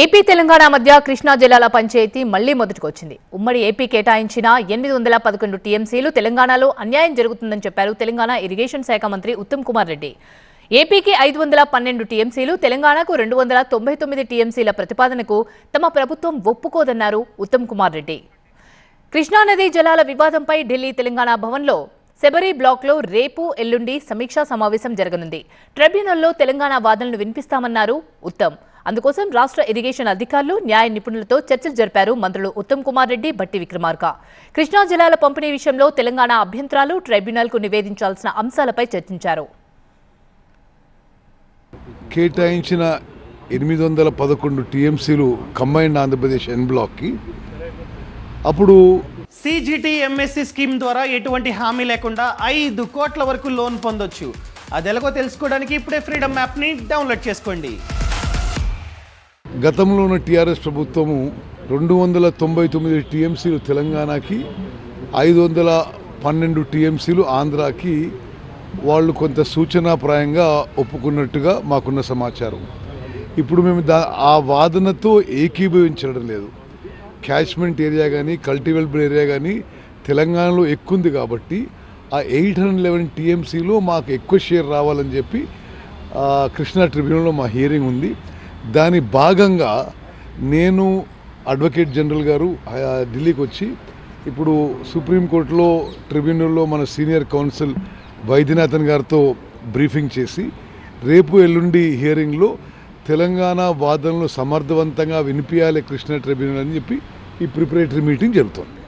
AP Telangana మధ్య కృష్ణా జిల్లాల పంచాయతీ మళ్ళీ మొదటికొచ్చింది. ఉమ్మడి ఏపీ కేటాయించిన ఎనిమిది వందల పదకొండు టీఎంసీలు తెలంగాణలో అన్యాయం జరుగుతుందని చెప్పారు తెలంగాణ ఇరిగేషన్ శాఖ మంత్రి ఉత్తమ్ కుమార్ రెడ్డి. ఏపీకి ఐదు వందల పన్నెండు టీఎంసీలు తెలంగాణకు రెండు వందల తొంభై తొమ్మిది టీఎంసీల ప్రతిపాదనకు తమ ప్రభుత్వం ఒప్పుకోదన్నారు ఉత్తమ్ కుమార్ రెడ్డి. కృష్ణానదీ జలాల వివాదంపై ఢిల్లీ తెలంగాణ భవన్లో శబరి బ్లాక్లో రేపు ఎల్లుండి సమీక్షా సమావేశం జరగనుంది. ట్రిబ్యునల్లో తెలంగాణ వాదనలు వినిపిస్తామన్నారు ఉత్తమ్. అందుకోసం రాష్ట్ర ఇరిగేషన్ అధికారులు న్యాయ నిపుణులతో చర్చలు జరిపారు మంత్రులు ఉత్తమ్ కుమార్ రెడ్డి బట్టి విక్రమార్క. కృష్ణా జలాల పంపిణీ విషయంలో తెలంగాణ అభ్యంతరాలు ట్రైబ్యునల్కు నివేదించాల్సిన అంశాలపై చర్చించారు. కేటాయించిన ఎనిమిది వందల పదకొండు టీఎంసీలు కంబైన్డ్ ఆంధ్రప్రదేశ్ ఎన్ బ్లాక్కి. అప్పుడు సిజిటి ఎంఎస్సి స్కీమ్ ద్వారా ఎటువంటి హామీ లేకుండా ఐదు కోట్ల వరకు లోన్ పొందొచ్చు. అది ఎలాగో తెలుసుకోవడానికి ఇప్పుడే ఫ్రీడమ్ యాప్ని డౌన్లోడ్ చేసుకోండి. గతంలో ఉన్న టీఆర్ఎస్ ప్రభుత్వము రెండు వందల తొంభై తొమ్మిది టీఎంసీలు తెలంగాణకి ఐదు వందల పన్నెండు టీఎంసీలు ఆంధ్రాకి వాళ్ళు కొంత సూచనాప్రాయంగా ఒప్పుకున్నట్టుగా మాకున్న సమాచారం. ఇప్పుడు మేము దా ఆ వాదనతో ఏకీభవించడం లేదు. క్యాచ్మెంట్ ఏరియా కానీ కల్టివేబుల్ ఏరియా కానీ తెలంగాణలో ఎక్కువ ఉంది కాబట్టి ఆ ఎయిట్ హండ్రెడ్ లెవెన్ టీఎంసీలో మాకు ఎక్కువ షేర్ రావాలని చెప్పి కృష్ణా ట్రిబ్యునల్లో మా హియరింగ్ ఉంది. దాని భాగంగా నేను అడ్వకేట్ జనరల్ గారు ఢిల్లీకి వచ్చి ఇప్పుడు సుప్రీంకోర్టులో ట్రిబ్యునల్లో మన సీనియర్ కౌన్సిల్ వైద్యనాథన్ గారితో బ్రీఫింగ్ చేసి రేపు ఎల్లుండి హియరింగ్లో తెలంగాణ వాదనలు సమర్థవంతంగా వినిపించాలి కృష్ణా ట్రిబ్యునల్ అని చెప్పి ఈ ప్రిపరేటరీ మీటింగ్ జరుగుతుంది.